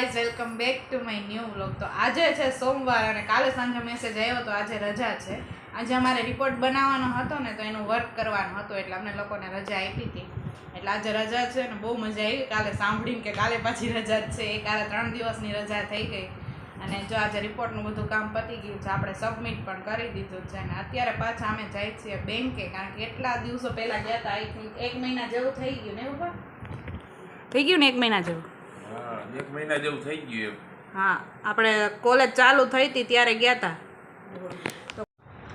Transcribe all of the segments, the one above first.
Guys welcome back to my new vlog તો આજે છે સોમવાર અને કાલે સાંજે મેસેજ આવ્યો તો આજે રજા છે. આજે અમારે રિપોર્ટ બનાવવાનો હતો ને તો એનું વર્ક કરવાનું હતું એટલે અમને લોકોને રજા આપી હતી. એટલે આજે રજા છે ને બહુ મજા આવી. કાલે સાંભળીને કે કાલે પાછી રજા જ છે. એ કાલે ત્રણ દિવસની રજા થઈ ગઈ. અને જો આજે રિપોર્ટનું બધું કામ પતી ગયું છે, આપણે સબમિટ પણ કરી દીધું છે. અને અત્યારે પાછા અમે જઈએ છીએ બેંકે કારણ કે એટલા દિવસો પહેલાં ગયા હતા આઈ થિંક એક મહિના જેવું થઈ ગયું ને એવું પણ? થઈ ગયું ને એક મહિના જેવું? હા. એક મહિના જેવું થઈ ગયું એમ. હા આપણે કોલેજ ચાલુ થઈ હતી ત્યારે ગયા હતા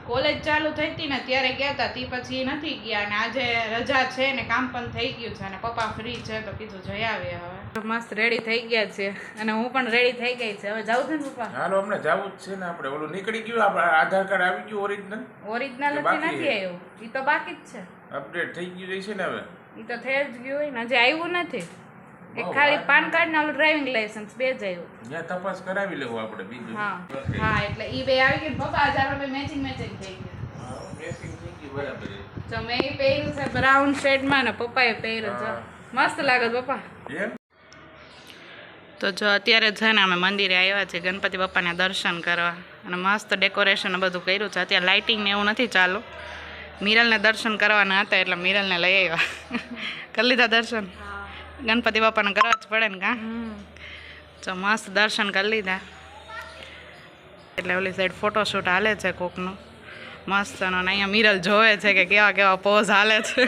કોલેજ ચાલુ થઈ હતી ને ત્યારે ગયા હતા તે પછી નથી ગયા અને આજે રજા છે ને કામ પણ થઈ ગયું છે અને પપ્પા ફ્રી છે તો કીધું જઈ આવીએ હવે. મસ્ત રેડી થઈ ગયા છે અને હું પણ રેડી થઈ ગઈ છે. હવે જાઉં છે ને પપ્પા? હાલો અમને જવું જ છે ને આપણે. ઓલું નીકળી ગયું આપણે આધાર કાર્ડ આવી ગયું ઓરિજિનલ ઓરિજિનલ નથી આવ્યું. એ તો બાકી જ છે. અપડેટ થઈ ગયું છે ને હવે? એ તો થઈ જ ગયું હોય ને. હજી આવ્યું નથી. એક ખાલી પાન કાર્ડ ને ઓલું ડ્રાઇવિંગ લાયસન્સ બે જ આવ્યું ત્યાં તપાસ કરાવી લેવું આપણે બીજું. હા. હા એટલે ઈ બે આવી ગયું પપ્પા આજે આપણે મેચિંગ મેચિંગ થઈ ગયું. હા, થઈ ગયું બરાબર છે. મેં ઈ પહેર્યું છે બ્રાઉન શેડમાં ને પપ્પાએ પહેર્યું છે. મસ્ત લાગે પપ્પા. તો જો અત્યારે છે ને અમે મંદિરે આવ્યા છીએ ગણપતિ બાપાને દર્શન કરવા અને મસ્ત ડેકોરેશન બધું કર્યું છે. અત્યારે લાઇટિંગ ને એવું નથી ચાલુ. મિરલને દર્શન કરવાના હતા એટલે મિરલને લઈ આવ્યા. કરી લીધા દર્શન? ગણપતિ બાપાને કરવા જ પડે ને કાં તો મસ્ત દર્શન કરી લીધા એટલે ઓલી સાઈડ ફોટોશૂટ હાલે છે કોકનું મસ્ત અને અહીંયા મિરલ જોવે છે કે કેવા કેવા પોઝ હાલે છે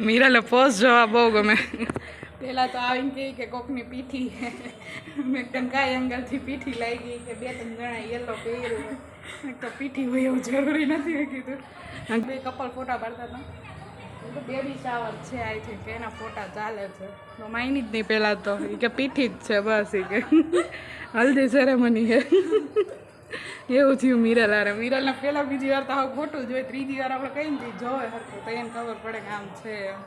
મિરલે પોઝ જોવા બહુ ગમે પહેલાં તો આવીને કહી કે કોકની પીઠી મેં ટંકાઈ અંગલથી પીઠી લાગી કે બે ત્રણ જણા યલો પહેર્યું તો પીઠી હોય એવું જરૂરી નથી કીધું બે કપલ ફોટા પાડતા હતા બેબી શાવર છે આઈ થિંક એના ફોટા ચાલે છે. તો માયની જ નહીં પહેલાં તો. એ કે પીઠી જ છે બસ એ કે. હલ્દી સેરેમની છે. એવું થયું મિરલ અરે મિરલને પહેલાં બીજી વાર તો હવે ખોટું જોઈએ ત્રીજી વાર આપણે કઈ નથી જોવે હરખું તો એને ખબર પડે કે આમ છે. એમ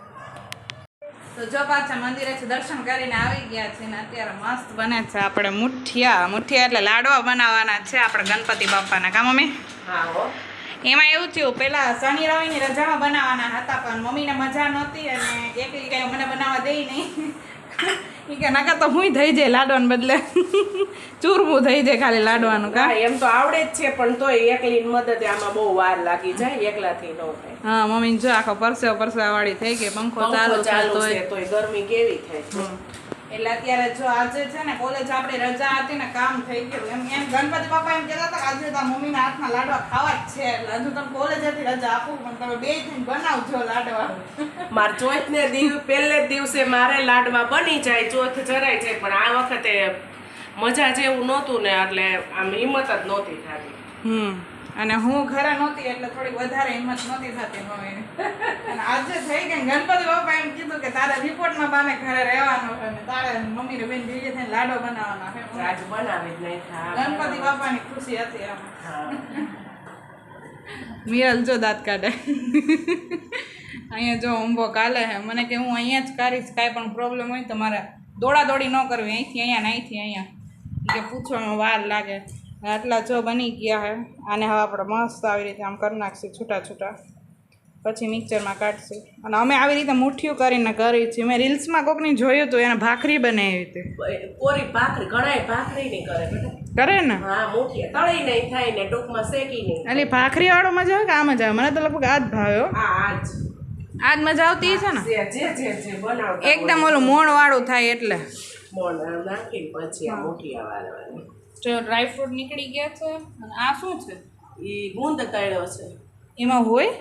તો જો પાછા મંદિરેથી દર્શન કરીને આવી ગયા છે ને અત્યારે મસ્ત બને છે આપણે મુઠિયા. મુઠિયા એટલે લાડવા બનાવવાના છે આપણે ગણપતિ બાપાના. કા મમ્મી? એમાં એવું થયું પેલા શનિ રવિની રજામાં બનાવવાના હતા પણ મમ્મીને મજા નહોતી અને એકલી કઈ મને બનાવવા દે નહીં. એ કે નકા તો હું થઈ જાય લાડવાને બદલે. ચૂરમું થઈ જાય ખાલી લાડવાનું કા? એમ તો આવડે જ છે પણ તોય એકલી મદદ આમાં બહુ વાર લાગી જાય એકલાથી નો થાય. હા મમ્મી જો આખો પરસેવો પરસેવા વાળી થઈ ગઈ પંખો ચાલુ ચાલુ તોય. ગરમી કેવી થાય. એટલે અત્યારે જો આજે છે ને કોલેજ આપણે રજા હતી ને કામ થઈ ગયું. એમ એમ ગણપતિ બાપા એમ કહેતા હતા કે આજે તો મમ્મીના હાથમાં લાડવા ખાવા જ છે. એટલે હજુ તમે કોલેજ હતી રજા આપું પણ તમે બે થઈને બનાવજો લાડવા. માર ચોથ ને દિવ પહેલે જ દિવસે મારે લાડવા બની જાય ચોથ જરાય જાય પણ આ વખતે મજા જેવું નહોતું ને એટલે આમ હિંમત જ નહોતી થતી. હમ. અને હું ઘરે નહોતી એટલે થોડી વધારે હિંમત નહોતી થતી મમ્મીને અને આજે થઈ ગઈ ગણપતિ બાપા એમ કીધું કે તારે રિપોર્ટમાં બાને ઘરે રહેવાનો છે અને તારે મમ્મીને બેન ભેગી થઈને લાડો બનાવવાનો છે. આજ બનાવી જ નહીં ગણપતિ બાપાની ખુશી હતી આમ. મિરલ જો દાંત કાઢે. અહીંયા જો ઊંભો કાલે હે મને કે હું અહીંયા જ કરીશ કાંઈ પણ પ્રોબ્લેમ હોય તો મારે દોડા દોડી ન કરવી. અહીંથી અહીંયા ને અહીંથી અહીંયા. કે પૂછવામાં વાર લાગે. આટલા જો બની ગયા હે આને હવે આપણે મસ્ત આવી રીતે આમ કરી નાખશું છૂટા છૂટા. પછી મિક્સરમાં કાઢશું. અને અમે આવી રીતે મુઠ્ઠીઓ કરીને કરી છીએ. મેં રીલ્સમાં કોકની જોયું હતું એને ભાખરી બનાવી હતી. કોરી ભાખરી ઘણાય ભાખરી નહીં કરે કરે ને? હા મોટી તળી નહીં થાય ને ટૂંકમાં શેકી નહીં એટલે ભાખરી વાળો મજા આવે કે આ મજા આવે? મને તો લગભગ આ જ ભાવ્યો આ આજ. મજા આવતી છે ને? એકદમ ઓલું મોણ વાળું થાય એટલે. મોણ નાખીને પછી આ વાળવાની. જો ડ્રાયફ્રૂટ નીકળી ગયા છે અને આ શું છે? એ ગુંદ તળ્યો છે. એમાં હોય?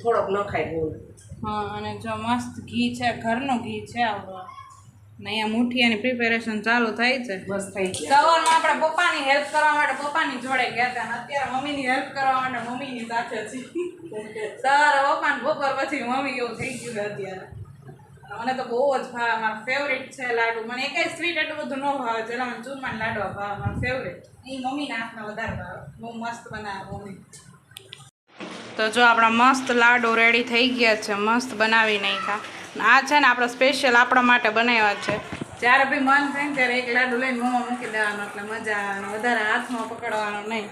થોડોક નખાય ગુંદ. હા અને જો મસ્ત ઘી છે ઘરનું ઘી છે ને અહીંયા મુઠિયાની પ્રિપેરેશન ચાલુ થાય છે. બસ થઈ છે સવારમાં આપણે પપ્પાની હેલ્પ કરવા માટે પપ્પાની જોડે ગયા હતા અત્યારે મમ્મીની હેલ્પ કરવા માટે મમ્મીની સાથે છીએ. સવારે પપ્પાને બપોર પછી મમ્મી એવું થઈ ગયું અત્યારે. મને તો બહુ જ ભાવે, મારા ફેવરેટ છે લાડુ. મને એક સ્વીટ એટલું બધું ન ભાવે જેલા મને ચૂરમાન લાડુ ભાવે, મારો ફેવરેટ એ મમ્મીના હાથના વધારે ભાવે. બહુ મસ્ત બનાવે મમ્મી. તો જો આપણા મસ્ત લાડુ રેડી થઈ ગયા છે, મસ્ત બનાવી નાખ્યા. આ છે ને આપણે સ્પેશિયલ આપણા માટે બનાવ્યા છે. જ્યારે બી મન થાય ને ત્યારે એક લાડુ લઈને મોંમાં મૂકી દેવાનો એટલે મજા આવે વધારે હાથમાં પકડવાનો નહીં.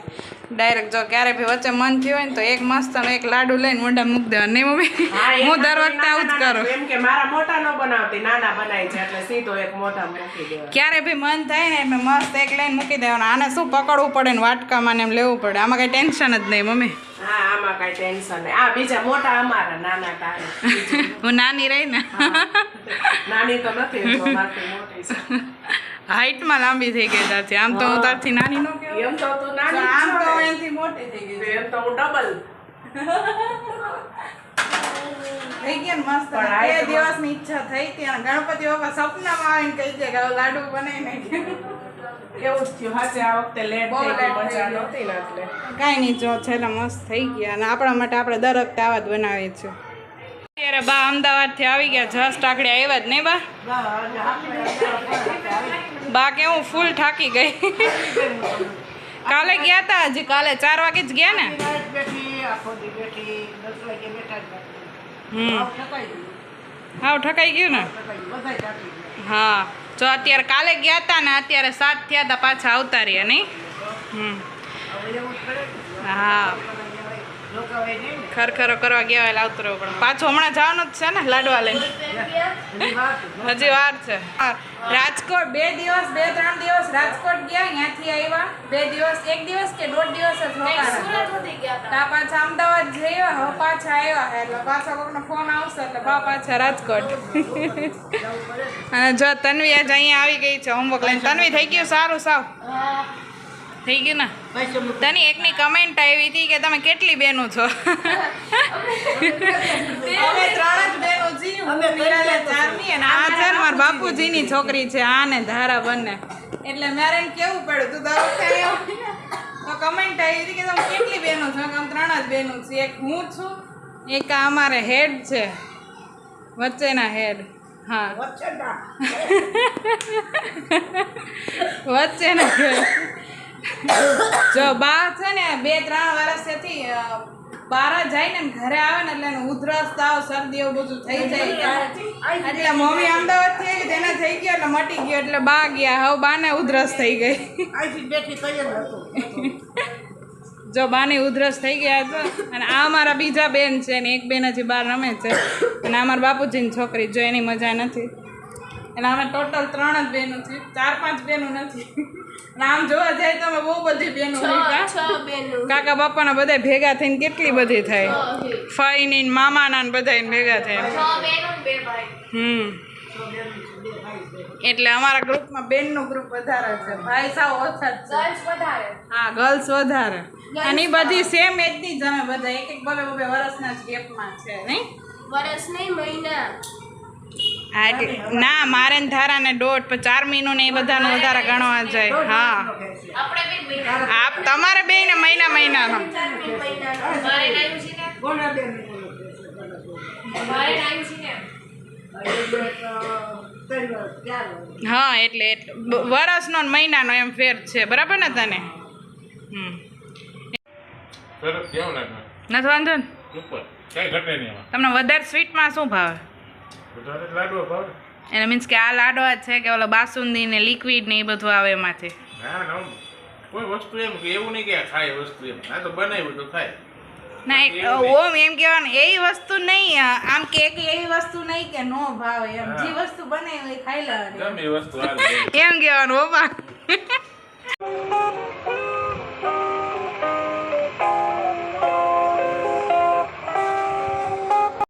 ડાયરેક્ટ જો ક્યારે બી વચ્ચે મન થયું હોય ને તો એક મસ્ત એક લાડુ લઈને મોઢા મૂકી દેવાનું. નહીં મમ્મી? હું દર વખતે આવું જ કરું. એમ કે મારા મોટા ન બનાવતી નાના બનાવી છે એટલે સીધો એક મોટા મૂકી દેવા ક્યારે બી મન થાય ને એટલે મસ્ત એક લઈને મૂકી દેવાનું. આને શું પકડવું પડે ને વાટકામાં ને એમ લેવું પડે. આમાં કઈ ટેન્શન જ નહીં મમ્મી. હા આમાં કઈ ટેન્શન નહીં. આ બીજા મોટા અમારા નાના તારે. હું નાની રહી ને? નાની તો નથી મોટી છે. હાઈટમાં લાંબી થઈ ગઈ તારથી. આમ તો હું. તારથી નાની ન એમ તો તું નાની આમ તો એનાથી મોટી થઈ ગઈ એમ તો હું ડબલ થઈ ગયા ને મસ્ત. બે દિવસ દિવસની ઈચ્છા થઈ ત્યાં ગણપતિ બાપા સપનામાં આવીને કહી દે કે લાડુ બનાવી નાખી એવું જ થયું. આ વખતે લેટ બહુ ને કાંઈ નહીં જો છેલ્લા મસ્ત થઈ ગયા અને આપણા માટે આપણે દર વખતે આવા જ બનાવીએ છીએ. અત્યારે બા અમદાવાદથી આવી ગયા જસ્ટ આખડે આવ્યા જ નહીં બા? બા કે હું ફૂલ થાકી ગઈ. કાલે ગયા હતા હજી? કાલે ચાર વાગે જ ગયા ને? હમ. હાવ ઠકાઈ ગયું. ને? હા. જો અત્યારે કાલે ગયા હતા ને અત્યારે સાત થયા હતા પાછા આવતા રહ્યા નહીં હમ. હા. ખરખરો કરવા ગયા હોય આવતો આવતું પણ પાછો હમણાં જવાનું જ છે ને લાડવા લઈને. હજી વાર છે. રાજકોટ બે દિવસ બે ત્રણ દિવસ રાજકોટ ગયા અહીંયાથી આવ્યા. બે દિવસ એક દિવસ કે દોઢ દિવસ જ રોકાણા પાછા અમદાવાદ જઈએ હવે પાછા આવ્યા એટલે પાછા કોકનો ફોન આવશે એટલે બા પાછા રાજકોટ. અને જો તન્વી આજ અહીંયા આવી ગઈ છે હોમવર્ક લઈને. તન્વી થઈ ગયું? સારું સાવ. થઈ ગયું ને? તની એકની કમેન્ટ આવી હતી કે તમે કેટલી બેનો છો? છે મારા બાપુજીની છોકરી છે આ ને ધારા બંને. એટલે મારે કેવું પડ્યું તું દર તો કમેન્ટ આવી હતી કે તમે કેટલી બેનો છો? કે ત્રણ જ બેનો છીએ એક હું છું એક આ અમારે હેડ છે વચ્ચેના હેડ. હા. વચ્ચેના હેડ. જો બા છે ને બે ત્રણ વર્ષથી બહાર જાય ને ઘરે આવે ને એટલે ઉધરસ તાવ શરદી એવું બધું થઈ જાય. એટલે મમ્મી અમદાવાદથી આવી તેને થઈ ગયો એટલે મટી ગયો એટલે બા ગયા. હવે બાને ઉધરસ થઈ ગઈ. જો બાને ઉધરસ થઈ ગયા છે અને આ અમારા બીજા બેન છે ને એક બેન હજી બહાર રમે છે. અને આ મારા બાપુજીની છોકરી જો એની મજા નથી. એટલે અમે ટોટલ ત્રણ જ બેનો છીએ ચાર પાંચ બહેનો નથી. આમ જોવા જાય તો બહુ બધી બેનો કાકા બાપાના બધા ભેગા થઈને કેટલી બધી થાય? ફઈની ની મામાના ને બધા ભેગા થાય હમ. એટલે અમારા ગ્રુપમાં બેનનું ગ્રુપ વધારે છે. ભાઈ સાવ ઓછા છે. હા ગર્લ્સ વધારે. અને એ બધી સેમ એજની જ અમે બધા. એક એક બબે બબે વર્ષના જ ગેપમાં છે નહીં? વર્ષ નહીં મહિના. ના મારે ધારા ને દોઢ ચાર મહિનો ને એ બધાનો વધારે ગણવા જાય. હા. આપ તમારે બે ને મહિના મહિનાનો. હા એટલે એટલે વર્ષનો ને મહિનાનો એમ ફેર છે. બરાબર ને તને? હમ. નથી વાંધો ને? તમને વધારે સ્વીટમાં શું ભાવે? એટલે મીન્સ કે આ લાડવા જ છે કે ઓલો બાસુંદી ને લિક્વિડ ને એ બધું આવે એમાંથી. ના કોઈ વસ્તુ એમ કે એવું નહીં કે ખાય વસ્તુ એમ. ના તો બનાવ્યું તો ખાય. ના ઓમ એમ કહેવાનું એવી વસ્તુ નહીં આમ કે એવી વસ્તુ નહીં કે નો ભાવે એમ. જે વસ્તુ બને એ ખાઈ લેવાની. એ એમ કહેવાનું બાપા